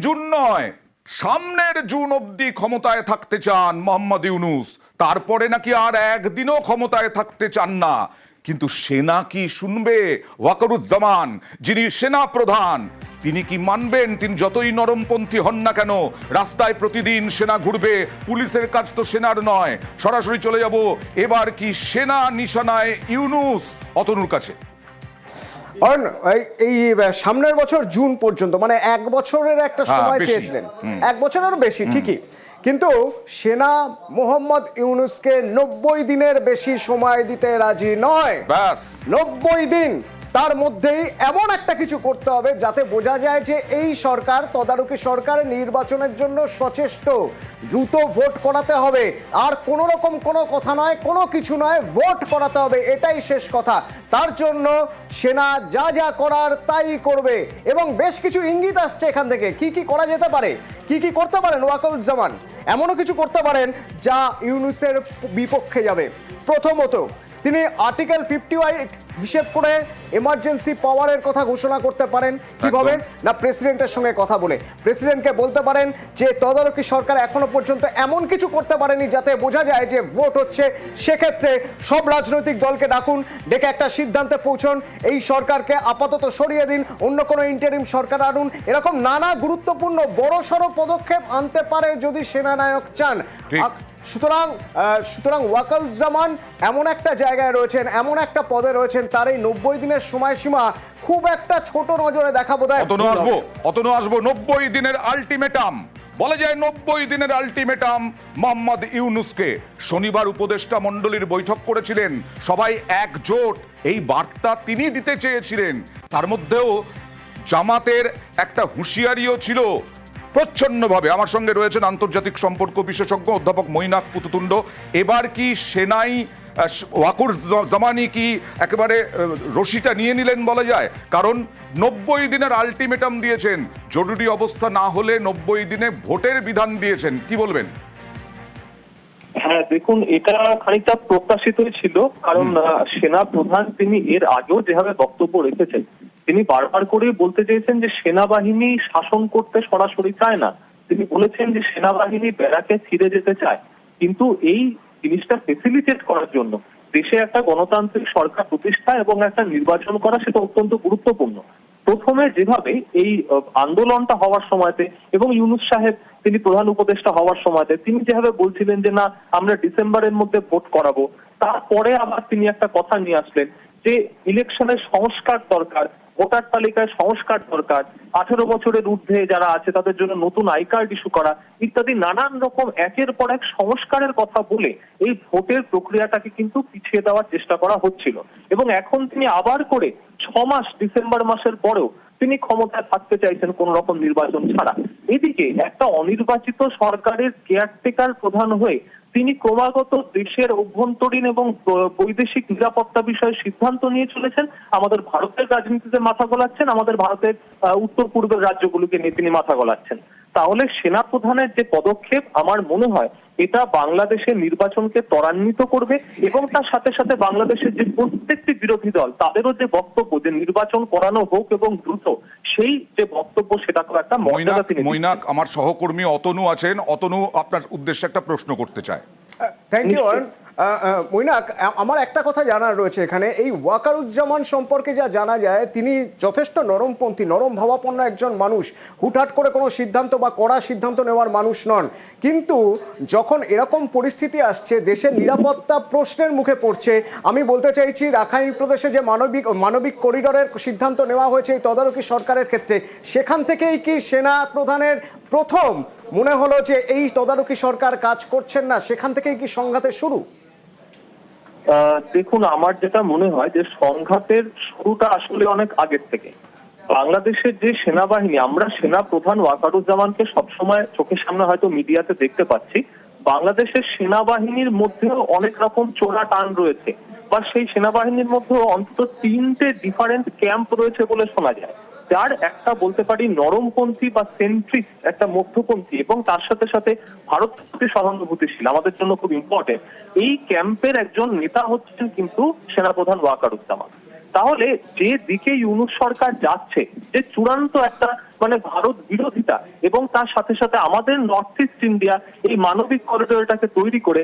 June নয়। সামনের June অবধি ক্ষমতায় থাকতে চান মোহাম্মদ ইউনুস। তারপরে নাকি আর একদিনও ক্ষমতায় থাকতে চান না। কিন্তু সেনা কি শুনবে? ওয়াকারুজ্জামান, যিনি সেনা প্রধান, তিনি কি মানবেন? তিনি যতই নরমপন্থী হন না কেন, রাস্তায় প্রতিদিন সেনা ঘুরবে। পুলিশের কাজ তো সেনার নয়। সরাসরি চলে যাব। এবার কি সেনা নিশানায় ইউনুস? অতনুর কাছে। এই- সামনের বছর জুন পর্যন্ত মানে এক বছরের একটা হ্যাঁ, সময় চেয়েছিলেন। এক বছরেরও বেশি ঠিকই। কিন্তু সেনা মোহাম্মদ ইউনুসকে নব্বই দিনের বেশি সময় দিতে রাজি নয়। ব্যাস। নব্বই দিন। তার মধ্যেই এমন একটা কিছু করতে হবে যাতে বোঝা যায় যে এই সরকার তদারকি সরকার নির্বাচনের জন্য সচেষ্ট। দ্রুত ভোট করাতে হবে। আর কোনো রকম কোনো কথা নয়, কোনো কিছু নয়, ভোট করাতে হবে। এটাই শেষ কথা। তার জন্য সেনা যা যা করার তাই করবে। এবং বেশ কিছু ইঙ্গিত আসছে এখান থেকে। কি কি করা যেতে পারে? কি কি করতে পারেন ওয়াকাউজ্জামান? এমনও কিছু করতে পারেন যা ইউনুসের বিপক্ষে যাবে। প্রথমত, তিনি আর্টিকেল ফিফটি হিসেব করে এমার্জেন্সি পাওয়ারের কথা ঘোষণা করতে পারেন। কীভাবে না প্রেসিডেন্টের সঙ্গে কথা বলে। প্রেসিডেন্টকে বলতে পারেন যে তদারকি সরকার এখনও পর্যন্ত এমন কিছু করতে পারেনি যাতে বোঝা যায় যে ভোট হচ্ছে। সেক্ষেত্রে সব রাজনৈতিক দলকে ডাকুন ডেকে একটা সিদ্ধান্তে পৌঁছন। এই সরকারকে আপাতত সরিয়ে দিন অন্য কোনো ইন্টারিম সরকার আনুন। এরকম নানা গুরুত্বপূর্ণ বড় সড়ো পদক্ষেপ আনতে পারে যদি সেনানায়ক চান। সুতরাং সুতরাং ওয়াকাউজ্জামান এমন একটা জায়গায় রয়েছেন এমন একটা পদে রয়েছেন তার এই নব্বই দিনের সময়সীমা খুব একটা ছোট নজরে দেখা বোধ অতনু আসব অতনু আসব নব্বই দিনের আলটিমেটাম। বলা যায় নব্বই দিনের আলটিমেটাম মোহাম্মদ ইউনুসকে। শনিবার উপদেষ্টা মণ্ডলীর বৈঠক করেছিলেন সবাই একজোট। এই বার্তা তিনি দিতে চেয়েছিলেন। তার মধ্যেও জামাতের একটা হুঁশিয়ারিও ছিল প্রচ্ছন্নভাবে আমার সঙ্গে রয়েছেন আন্তর্জাতিক সম্পর্ক বিশেষজ্ঞ অধ্যাপক মৈনাক পুতুতুণ্ড। এবার কি সেনাই ওয়াকুর জামানি কি একেবারে রশিটা নিয়ে নিলেন বলা যায়? কারণ নব্বই দিনের আলটিমেটাম দিয়েছেন। জরুরি অবস্থা না হলে নব্বই দিনে ভোটের বিধান দিয়েছেন। কি বলবেন? হ্যাঁ দেখুন এটা খানিকটা প্রত্যাশিতই ছিল। কারণ সেনা প্রধান তিনি এর আগেও যেভাবে বক্তব্য রেখেছেন তিনি বারবার করে বলতে চেয়েছেন যে সেনাবাহিনী শাসন করতে সরাসরি চায় না। তিনি বলেছেন যে সেনাবাহিনী ব্যারাকে ফিরে যেতে চায়। কিন্তু এই জিনিসটা ফেসিলিটেট করার জন্য দেশে একটা গণতান্ত্রিক সরকার প্রতিষ্ঠা এবং একটা নির্বাচন করা সেটা অত্যন্ত গুরুত্বপূর্ণ। প্রথমে যেভাবে এই আন্দোলনটা হওয়ার সময়তে এবং ইউনুস সাহেব তিনি প্রধান উপদেষ্টা হওয়ার সময়তে তিনি যেভাবে বলছিলেন যে না, আমরা ডিসেম্বরের মধ্যে ভোট করাবো, তারপরে আবার তিনি একটা কথা নিয়ে আসলেন যে ইলেকশনের সংস্কার দরকার ভোটার তালিকায় সংস্কার দরকার, আঠেরো বছরের ঊর্ধ্বে যারা আছে তাদের জন্য নতুন আই কার্ড ইস্যু করা, ইত্যাদি নানান রকম একের পর এক সংস্কারের কথা বলে এই ভোটের প্রক্রিয়াটাকে কিন্তু পিছিয়ে দেওয়ার চেষ্টা করা হচ্ছিল। এবং এখন তিনি আবার করে ছ মাস ডিসেম্বর মাসের পরেও তিনি ক্ষমতায় থাকতে চাইছেন কোন রকম নির্বাচন ছাড়া। এদিকে একটা অনির্বাচিত সরকারের কেয়ারটেকার প্রধান হয়ে তিনি ক্রমাগত দেশের অভ্যন্তরীণ এবং বৈদেশিক নিরাপত্তা বিষয়ে সিদ্ধান্ত নিয়ে চলেছেন। আমাদের ভারতের রাজনীতিতে মাথা গলাচ্ছেন, আমাদের ভারতের উত্তর পূর্বের রাজ্যগুলোকে নিয়ে তিনি মাথা গলাচ্ছেন। তাহলে সেনা প্রধানের যে পদক্ষেপ আমার মনে হয় এটা বাংলাদেশের নির্বাচনকে ত্বরান্বিত করবে এবং তার সাথে সাথে বাংলাদেশের যে প্রত্যেকটি বিরোধী দল তাদেরও যে বক্তব্য যে নির্বাচন করানো হোক এবং দ্রুত সেই যে বক্তব্য সেটাকেও একটা মর্যাদা তিনি মৈনাক আমার সহকর্মী অতনু আছেন। অতনু আপনার উদ্দেশ্যে একটা প্রশ্ন করতে চায়। থ্যাংক ইউ নিশ্চয়ই। মৈনাক আমার একটা কথা জানার রয়েছে এখানে। এই ওয়াকারুজ্জামান সম্পর্কে যা জানা যায় তিনি যথেষ্ট নরমপন্থী নরম ভাবাপন্ন একজন মানুষ। হুটহাট করে কোনো সিদ্ধান্ত বা কড়া সিদ্ধান্ত নেওয়ার মানুষ নন। কিন্তু যখন এরকম পরিস্থিতি আসছে দেশের নিরাপত্তা প্রশ্নের মুখে পড়ছে আমি বলতে চাইছি রাখাইন প্রদেশে যে মানবিক মানবিক করিডোরের সিদ্ধান্ত নেওয়া হয়েছে এই তদারকি সরকারের ক্ষেত্রে সেখান থেকেই কি সেনা প্রধানের প্রথম মনে হলো যে এই তদারকি সরকার কাজ করছেন না? সেখান থেকেই কি সংঘাতের শুরু? দেখুন, আমার যেটা মনে হয় যে সংঘাতের শুরুটা আসলে অনেক আগের থেকে। বাংলাদেশের যে সেনাবাহিনী, আমরা সেনা প্রধান ওয়াকারুজ্জামানকে সবসময় চোখের সামনে হয়তো মিডিয়াতে দেখতে পাচ্ছি। বাংলাদেশের সেনাবাহিনীর মধ্যেও অনেক রকম চোরা টান রয়েছে বা সেই সেনাবাহিনীর মধ্যেও অন্তত তিনটে ডিফারেন্ট ক্যাম্প রয়েছে বলে শোনা যায়। যার একটা বলতে পারি নরমপন্থী বা সেন্ট্রিক একটা মধ্যপন্থী এবং তার সাথে সাথে ভারত সহানুভূতিশীল, আমাদের জন্য খুব ইম্পর্টেন্ট এই ক্যাম্পের একজন নেতা হচ্ছেন কিন্তু সেনাপ্রধান ওয়াকার ওয়াকারুজ্জামান তাহলে যে দিকে ইউনুস সরকার যাচ্ছে, যে চূড়ান্ত একটা মানে ভারত বিরোধিতা এবং তার সাথে সাথে আমাদের নর্থ ইস্ট ইন্ডিয়া এই মানবিক করিডোরটাকে তৈরি করে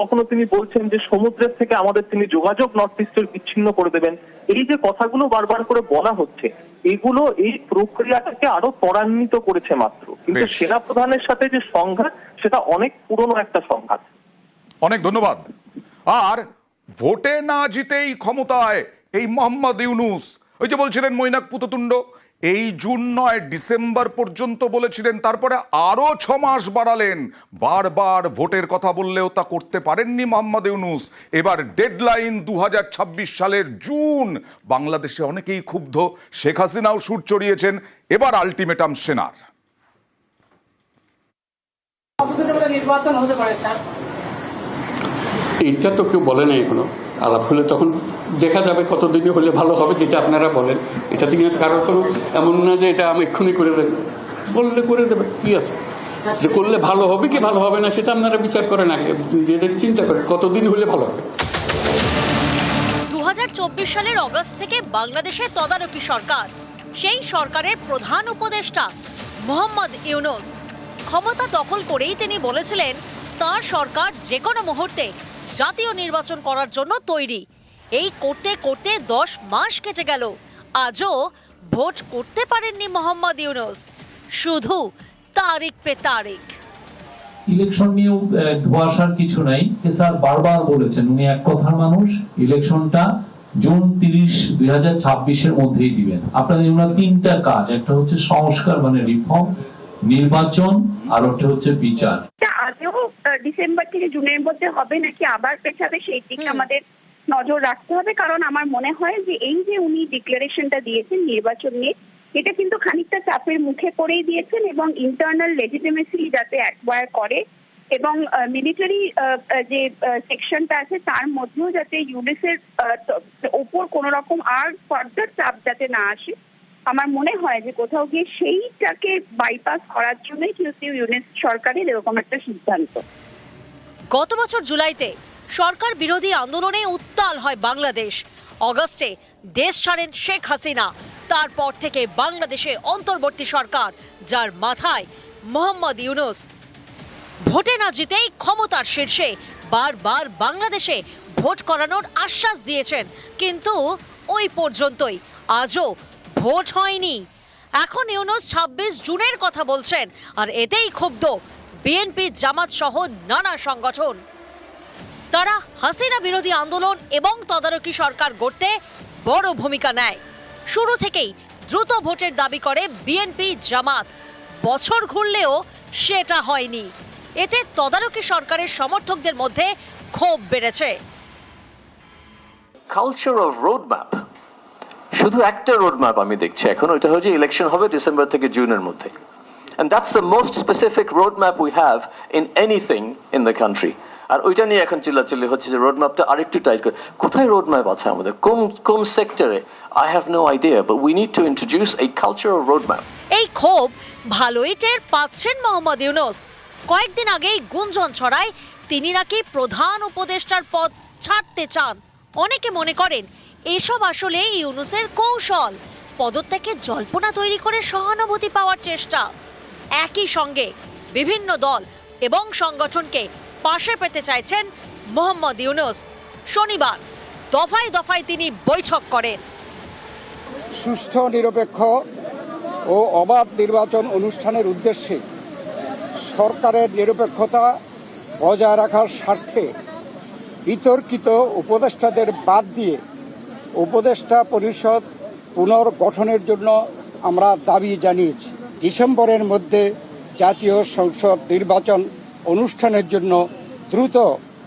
কখনো তিনি বলছেন যে সমুদ্রের থেকে আমাদের তিনি যোগাযোগ নর্থ ইস্টের বিচ্ছিন্ন করে দেবেন। এই যে কথাগুলো বারবার করে বলা হচ্ছে এগুলো এই প্রক্রিয়াটাকে আরও ত্বরান্বিত করেছে মাত্র। কিন্তু সেনা প্রধানের সাথে যে সংঘাত সেটা অনেক পুরনো একটা সংঘাত। অনেক ধন্যবাদ। আর ভোটে না জিতেই ক্ষমতায় এই মোহাম্মদ ইউনুস। ওই যে বলছিলেন মৈনাক পুততুণ্ড এই জুন নয় ডিসেম্বর পর্যন্ত বলেছিলেন, তারপরে আরও ছ মাস বাড়ালেন। বারবার ভোটের কথা বললেও তা করতে পারেননি মোহাম্মদ ইউনুস। এবার ডেডলাইন দু হাজার ছাব্বিশ সালের জুন। বাংলাদেশে অনেকেই ক্ষুব্ধ, শেখ হাসিনাও সুর চড়িয়েছেন। এবার আলটিমেটাম সেনার। নির্বাচন হতে পারে, স্যার। এইটা তো কেউ বলে নাই এখনও। আলাপ হলে তখন দেখা যাবে কতদিনে হলে ভালো হবে, যেটা আপনারা বলেন। এটা থেকে কারোর কোনো এমন না যে এটা আমি এক্ষুনি করে দেবেন বললে করে দেবে, কি আছে? যে করলে ভালো হবে কি ভালো হবে না, সেটা আপনারা বিচার করেন আগে। নিজেদের চিন্তা করেন, কতদিন হলে ভালো হবে। চব্বিশ সালের অগস্ট থেকে বাংলাদেশের তদারকি সরকার। সেই সরকারের প্রধান উপদেষ্টা মোহাম্মদ ইউনুস। ক্ষমতা দখল করেই তিনি বলেছিলেন, তার সরকার যে কোনো মুহূর্তে জাতীয় নির্বাচন করার জন্য তৈরি। এই করতে করতে দশ মাস কেটে গেল। আজও ভোট করতে পারেননি মোহাম্মদ ইউনুস। শুধু তারিখ পে তারিখ। ইলেকশন নিয়েও ধোঁয়াশার কিছু নাই। স্যার বারবার বলেছেন উনি এক কথার মানুষ। ইলেকশনটা জুন তিরিশ দুই হাজার ছাব্বিশের মধ্যেই দিবেন। আপনাদের ওনার তিনটা কাজ। একটা হচ্ছে সংস্কার মানে রিফর্ম নির্বাচন আর একটা হচ্ছে বিচার। আহ, ডিসেম্বর থেকে জুনের মধ্যে হবে নাকি আবার পেছাবে সেই দিকে আমাদের নজর রাখতে হবে। কারণ আমার মনে হয় যে এই যে উনি ডিক্লারেশনটা দিয়েছেন নির্বাচন নিয়ে এটা কিন্তু খানিকটা চাপের মুখে পড়েই দিয়েছেন এবং ইন্টারনাল লেজিটিমেসি যাতে অ্যাকোয়ার করে এবং মিলিটারি যে সেকশনটা আছে তার মধ্যেও যাতে ইউনিসের ওপর কোনো রকম আর ফার্দার চাপ যাতে না আসে আমার মনে হয় যে কোথাও গিয়ে সেইটাকে বাইপাস করার জন্যই কিন্তু ইউনিট সরকারের এরকম একটা সিদ্ধান্ত। গত বছর জুলাইতে সরকার বিরোধী আন্দোলনে উত্তাল হয় বাংলাদেশ। অগস্টে দেশ ছাড়েন শেখ হাসিনা। তারপর থেকে বাংলাদেশে অন্তর্বর্তী সরকার, যার মাথায় মোহাম্মদ ইউনুস। ভোটে না জিতেই ক্ষমতার শীর্ষে বারবার বাংলাদেশে ভোট করানোর আশ্বাস দিয়েছেন। কিন্তু ওই পর্যন্তই। আজও ভোট হয়নি। এখন ইউনুস ছাব্বিশ জুনের কথা বলছেন, আর এতেই ক্ষুব্ধ বিএনপি, জামাত সহ নানা সংগঠন। তারা হাসিনা বিরোধী আন্দোলন এবং তদারকি সরকার গড়তে বড় ভূমিকা নেয়। শুরু থেকেই দ্রুত ভোটের দাবি করে বিএনপি, জামাত। বছর ঘুরলেও সেটা হয়নি। এতে তদারকি সরকারের সমর্থকদের মধ্যে ক্ষোভ বেড়েছে। রোড ম্যাপ শুধু একটা রোড ম্যাপ আমি দেখছি এখন, ওইটা হচ্ছে ইলেকশন হবে ডিসেম্বর থেকে জুনের মধ্যে। And that's the most specific road map we have in anything in the country আর ওইটা নিয়ে এখন চিল্লাচিল্লি হচ্ছে যে রোড ম্যাপটা আরেকটু টাইট করে। কোথায় রোড ম্যাপ আছে আমাদের? কোন কোন সেক্টরে I have no idea but we need to introduce এই কালচার রোড ম্যাপ এই ক্ষোভ ভালোই টের পাচ্ছেন মোহাম্মদ ইউনুস। কয়েকদিন আগেই গুঞ্জন ছড়ায়, তিনি নাকি প্রধান উপদেষ্টার পদ ছাড়তে চান। অনেকে মনে করেন এসব আসলে ইউনুসের কৌশল। পদত্যাগের জল্পনা তৈরি করে সহানুভূতি পাওয়ার চেষ্টা। একই সঙ্গে বিভিন্ন দল এবং সংগঠনকে পাশে পেতে চাইছেন মোহাম্মদ ইউনুস। শনিবার দফায় দফায় তিনি বৈঠক করেন। সুষ্ঠু, নিরপেক্ষ ও অবাধ নির্বাচন অনুষ্ঠানের উদ্দেশ্যে সরকারের নিরপেক্ষতা বজায় রাখার স্বার্থে বিতর্কিত উপদেষ্টাদের বাদ দিয়ে উপদেষ্টা পরিষদ পুনর্গঠনের জন্য আমরা দাবি জানিয়েছি। ডিসেম্বরের মধ্যে জাতীয় সংসদ নির্বাচন অনুষ্ঠানের জন্য দ্রুত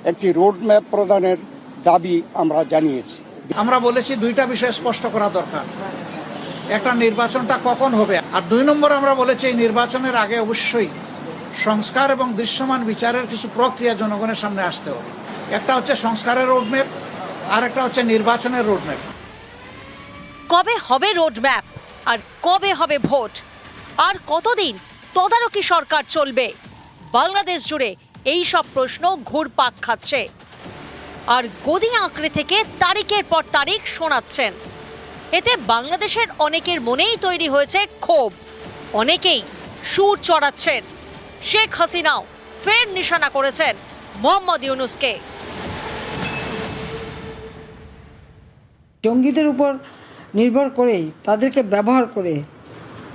একটি রোডম্যাপ প্রদানের দাবি আমরা জানিয়েছি। আমরা বলেছি দুইটা বিষয় স্পষ্ট করা দরকার। একটা, নির্বাচনটা কখন হবে? আর দুই নম্বর আমরা বলেছি এই নির্বাচনের আগে অবশ্যই সংস্কার এবং দৃশ্যমান বিচারের কিছু প্রক্রিয়া জনগণের সামনে আসতে হবে। একটা হচ্ছে সংস্কারের রোডম্যাপ আর একটা হচ্ছে নির্বাচনের রোডম্যাপ কবে হবে রোডম্যাপ আর কবে হবে ভোট? আর কতদিন তদারকি সরকার চলবে? বাংলাদেশ জুড়ে এই সব প্রশ্ন ঘুরপাক খাচ্ছে। আর গদি আঁকড়ে থেকে তারিখের পর তারিখ শোনাচ্ছেন। এতে বাংলাদেশের অনেকের মনেই তৈরি হয়েছে ক্ষোভ। অনেকেই সুর চড়াচ্ছেন। শেখ হাসিনাও ফের নিশানা করেছেন মোহাম্মদ ইউনুসকে। জঙ্গিদের উপর নির্ভর করেই তাদেরকে ব্যবহার করে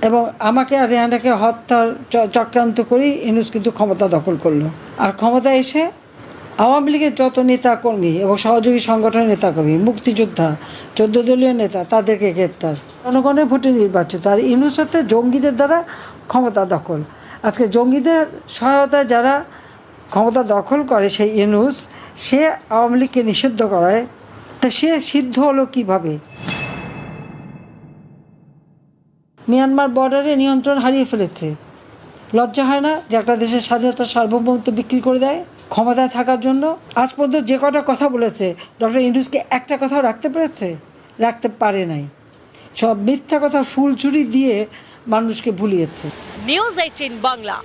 এবং আমাকে আর রেহানাকে হত্যার চক্রান্ত করেই ইনুস কিন্তু ক্ষমতা দখল করল। আর ক্ষমতা এসে আওয়ামী লীগের যত নেতা কর্মী এবং সহযোগী সংগঠনের নেতাকর্মী, মুক্তিযোদ্ধা, চোদ্দ দলীয় নেতা, তাদেরকে গ্রেপ্তার। জনগণের ভোটে নির্বাচিত। আর ইউনুস হচ্ছে জঙ্গিদের দ্বারা ক্ষমতা দখল। আজকে জঙ্গিদের সহায়তায় যারা ক্ষমতা দখল করে সেই ইনুস, সে আওয়ামী লীগকে নিষিদ্ধ করায়। তা সে সিদ্ধ হলো কীভাবে? মিয়ানমার বর্ডারে নিয়ন্ত্রণ হারিয়ে ফেলেছে। লজ্জা হয় না যে একটা দেশের স্বাধীনতা সার্বভৌমত্ব বিক্রি করে দেয় ক্ষমতায় থাকার জন্য? আজ পর্যন্ত যে কটা কথা বলেছে, ডক্টর ইন্ডুসকে একটা কথাও রাখতে পেরেছে? রাখতে পারে নাই। সব মিথ্যা কথা ফুলচুরি দিয়ে মানুষকে ভুলিয়েছে। News eighteen Bangla.